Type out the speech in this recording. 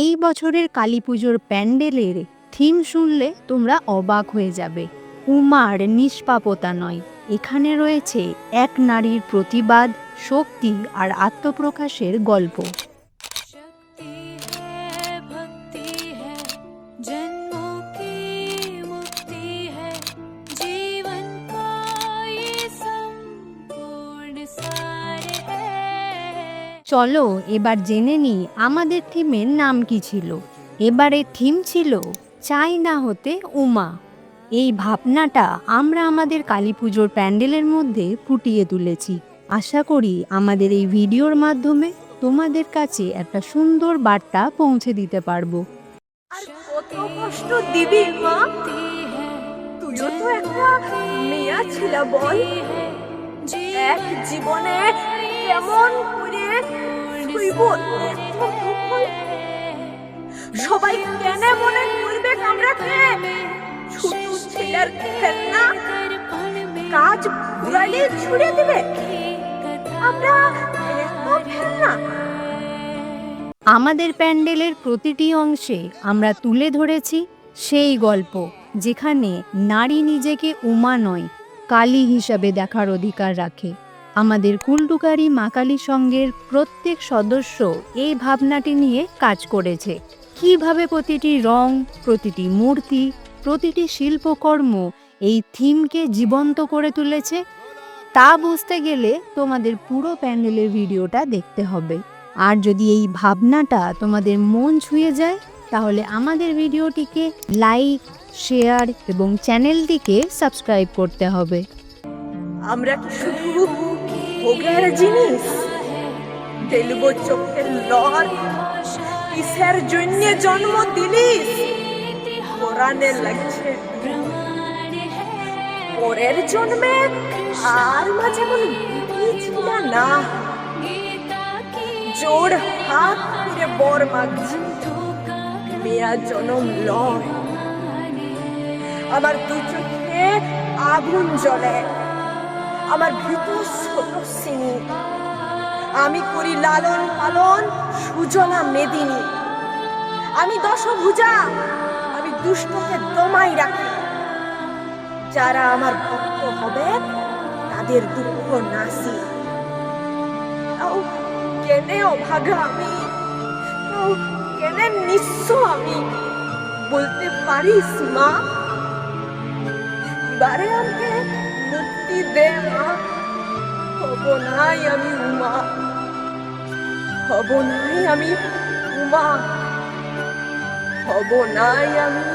এই বছরের কালী পুজোর প্যান্ডেলের থিম শুনলে তোমরা অবাক হয়ে যাবে। উমার নিষ্পাপতা নয়। এখানে রয়েছে এক নারীর প্রতিবাদ, শক্তি আর আত্মপ্রকাশের গল্প। চলো, এবার জেনে নিই আমাদের থিমের নাম কি ছিল। এবারে থিম ছিল চাই না হতে উমা। এই ভাবনাটা আমরা আমাদের কালী পুজোর প্যান্ডেলের মধ্যে ফুটিয়ে তুলেছি। আশা করি আমাদের এই ভিডিওর মাধ্যমে তোমাদের কাছে একটা সুন্দর বার্তা পৌঁছে দিতে পারব। কষ্ট দিবি মা? তুইও তো একটা মেয়া ছিল বল। এক জীবনে করে শুইব সবাই কেন মনে করবে আমরাকে ছোট ছেলের খেলনা কাজ ছুড়ে দেবে। আমরা খেলনা। আমাদের প্যান্ডেলের প্রতিটি অংশে আমরা তুলে ধরেছি সেই গল্প, যেখানে নারী নিজেকে উমা নয়, কালী হিসাবে দেখার অধিকার রাখে। আমাদের কুলটুকারি মা কালী সঙ্গের প্রত্যেক সদস্য এই ভাবনাটি নিয়ে কাজ করেছে। কীভাবে প্রতিটি রং, প্রতিটি মূর্তি, প্রতিটি শিল্পকর্ম এই থিমকে জীবন্ত করে তুলেছে, তা বুঝতে গেলে তোমাদের পুরো প্যান্ডেলের ভিডিওটা দেখতে হবে। আর যদি এই ভাবনাটা তোমাদের মন ছুঁয়ে যায়, তাহলে আমাদের ভিডিওটিকে লাইক, শেয়ার এবং চ্যানেলটিকে সাবস্ক্রাইব করতে হবে। আমরা শুধু ভোগের জিনিস। দেখব চোখের লর কিসের জন্য জন্ম দিলিস? কোরআনে লাগছে পরের জন্মে আর মাঝে যেমন ছিল না। জোর হাত করে বর মাগছি, মেয়া জনম লয়। আমার দু চোখে আগুন জ্বলে। আমার ভিতর ছোট আমি করি লালন পালন সুজলা মেদিনী। আমি দশভুজা, আমি দুষ্টকে দমাই রাখি। যারা আমার ভক্ত হবে, তাদের দুঃখ নাসি তাও কেনে অভাগা আমি, তাও কেনে নিঃস্ব আমি, বলতে পারিস মা? এবারে আমাকে মুক্তি দে মা হব নাই আমি উমা। হব নাই আমি উমা। হব নাই আমি